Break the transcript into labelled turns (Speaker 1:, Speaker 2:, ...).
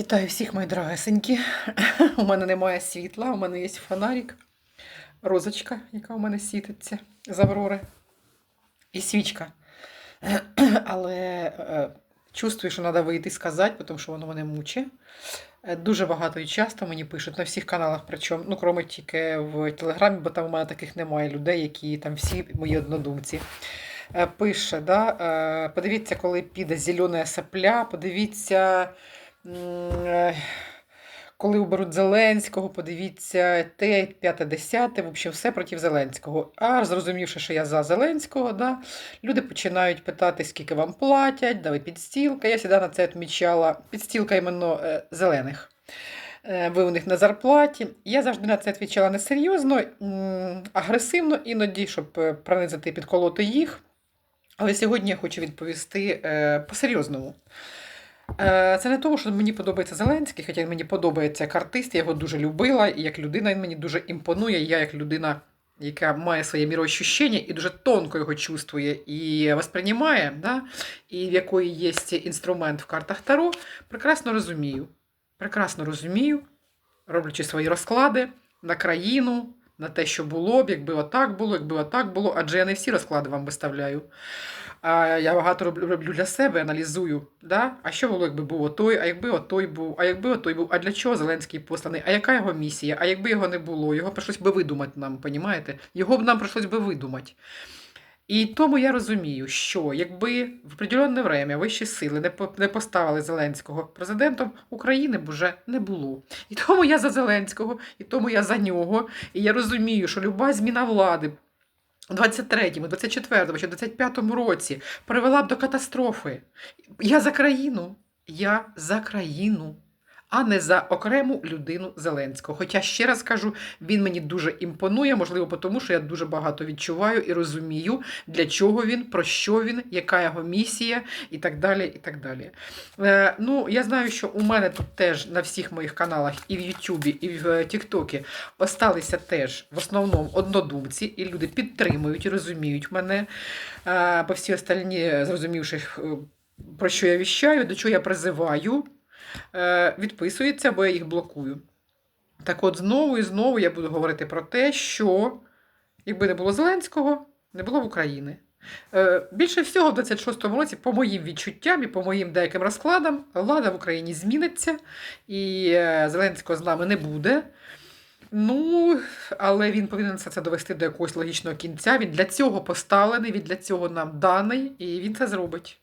Speaker 1: Вітаю всіх, мої дорогесенькі. У мене немає світла, у мене є фонарик, розочка, яка у мене світиться з Аврори, і свічка. Але е, чувствую, що треба вийти і сказати, тому що воно мене мучить. Е, Дуже багато і часто мені пишуть на всіх каналах, причому, ну, кроме тільки в Телеграмі, бо там у мене таких немає людей, які там всі мої однодумці. Е, Пише, да, подивіться, коли піде зелена сопля, подивіться. Коли оберуть Зеленського, подивіться те, п'яте, десяте, взагалі все проти Зеленського. А зрозумівши, що я за Зеленського, да, люди починають питати, скільки вам платять, давай підстілка. Я завжди на це відмічала. Підстілка іменно е, зелених. Е, Ви у них на зарплаті. Я завжди на це відповідала несерйозно, агресивно іноді, щоб е, пронизити підколоти їх. Але сьогодні я хочу відповісти по-серйозному. Е, Це не тому, що мені подобається Зеленський, хоча мені подобається як артист, я його дуже любила, і як людина він мені дуже імпонує. Я як людина, яка має своє міроощущення і дуже тонко його чувствує і восприймає, да? і в якої є інструмент в картах Таро, прекрасно розумію. Прекрасно розумію, роблячи свої розклади на країну, на те, що було б, якби отак було, якби отак було, адже я не всі розклади вам виставляю. А я багато роблю, для себе, аналізую. Да? А що було, якби був отой, а якби отой був, а якби отой був, а для чого Зеленський посланий, а яка його місія? А якби його не було, його прийшлось би видумати нам, понімаєте? Його б нам прийшлось би видумати. І тому я розумію, що якби в определенне время вищі сили не поставили Зеленського президентом, України б уже не було. І тому я за Зеленського, і тому я за нього. І я розумію, що люба зміна влади у 23-му, 24-му чи 25-му році привела б до катастрофи. Я за країну. Я за країну, а не за окрему людину Зеленського. Хоча ще раз кажу, він мені дуже імпонує, можливо, тому що я дуже багато відчуваю і розумію, для чого він, про що він, яка його місія і так далі. і так далі. Е, ну, я знаю, що у мене тут теж на всіх моїх каналах, і в Ютубі, і в е, Тіктокі осталися теж в основному однодумці, і люди підтримують і розуміють мене. Е, бо всі остальні, зрозумівши, е, про що я віщаю, до чого я призиваю, відписуються, бо я їх блокую. Так от знову і знову я буду говорити про те, що якби не було Зеленського, не було б України. Е, Більше всього, в 26-му році, по моїм відчуттям і по моїм деяким розкладам, влада в Україні зміниться, і е, Зеленського з нами не буде. Ну, але він повинен це довести до якогось логічного кінця. Він для цього поставлений, він для цього нам даний, і він це зробить.